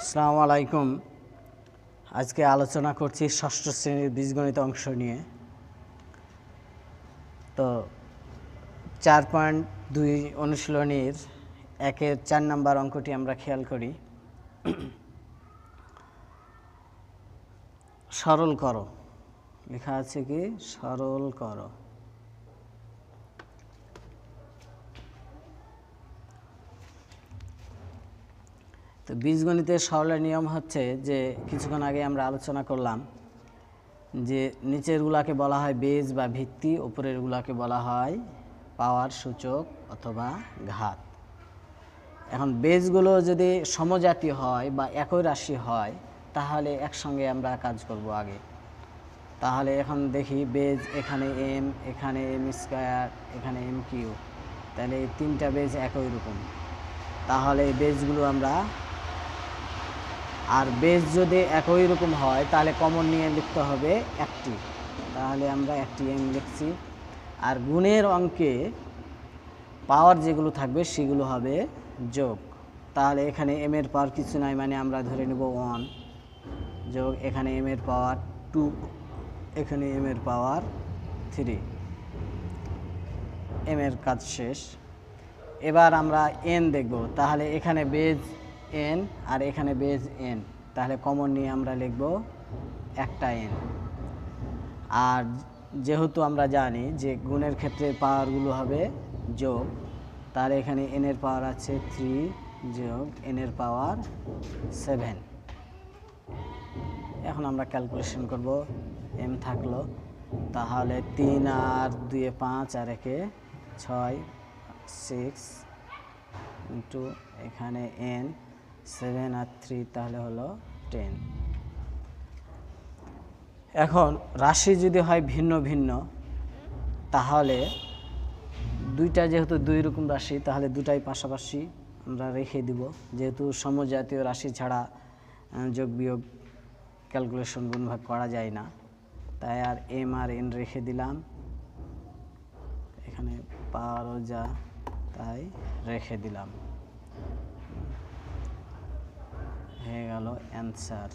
আসসালামু আলাইকুম আজকে আলোচনা করছি ষষ্ঠ শ্রেণির বীজগণিত অংশ নিয়ে। তো চার পয়েন্ট দুই অনুশীলনীর একের চার নাম্বার অঙ্কটি আমরা খেয়াল করি। সরল করো। লেখা আছে কি? সরল করো। তো বীজগণিতের সরলের নিয়ম হচ্ছে যে কিছুক্ষণ আগে আমরা আলোচনা করলাম যে নিচেরগুলাকে বলা হয় বেজ বা ভিত্তি উপরেরগুলাকে বলা হয় পাওয়ার সূচক অথবা ঘাত। এখন বেজগুলো যদি সমজাতি হয় বা একই রাশি হয়, তাহলে একসঙ্গে আমরা কাজ করব আগে। তাহলে এখন দেখি বেজ এখানে এম এখানে এম স্কোয়ার, এখানে এম কিউ তাহলে এই তিনটা বেজ একই রকম। তাহলে এই বেজগুলো আমরা আর বেজ যদি একই রকম হয়, তাহলে কমন নিয়ে লিখতে হবে একটি। তাহলে আমরা একটি এম লিখছি। আর গুণের অঙ্কে পাওয়ার যেগুলো থাকবে, সেগুলো হবে যোগ। তাহলে এখানে এম এর পাওয়ার কিছু নাই মানে আমরা ধরে নেব ওয়ান যোগ, এখানে এম এর পাওয়ার টু এখানে এম এর পাওয়ার থ্রি এম এর কাজ শেষ। এবার আমরা এন দেখব। তাহলে এখানে বেজ এন আর এখানে বেজ এন তাহলে কমন নিয়ে আমরা লিখব একটা এন আর যেহেতু আমরা জানি যে গুণের ক্ষেত্রে পাওয়ারগুলো হবে যোগ তার এখানে এনের পাওয়ার আছে থ্রি যোগ এনের পাওয়ার সেভেন এখন আমরা ক্যালকুলেশন করব এম থাকল, তাহলে তিন আর দুয়ে পাঁচ আর একে ছয় সিক্স ইন্টু এখানে এন সেভেন আর থ্রি তাহলে হলো টেন। এখন রাশি যদি হয় ভিন্ন ভিন্ন, তাহলে দুইটা যেহেতু দুই রকম রাশি, তাহলে দুটাই পাশাপাশি আমরা রেখে দিব। যেহেতু সমজাতীয় রাশি ছাড়া যোগ বিয়োগ ক্যালকুলেশন গুণভাগ করা যায় না। তাই আর এম আর এন রেখে দিলাম। এখানে পাওয়ারও যা, তাই রেখে দিলাম। answer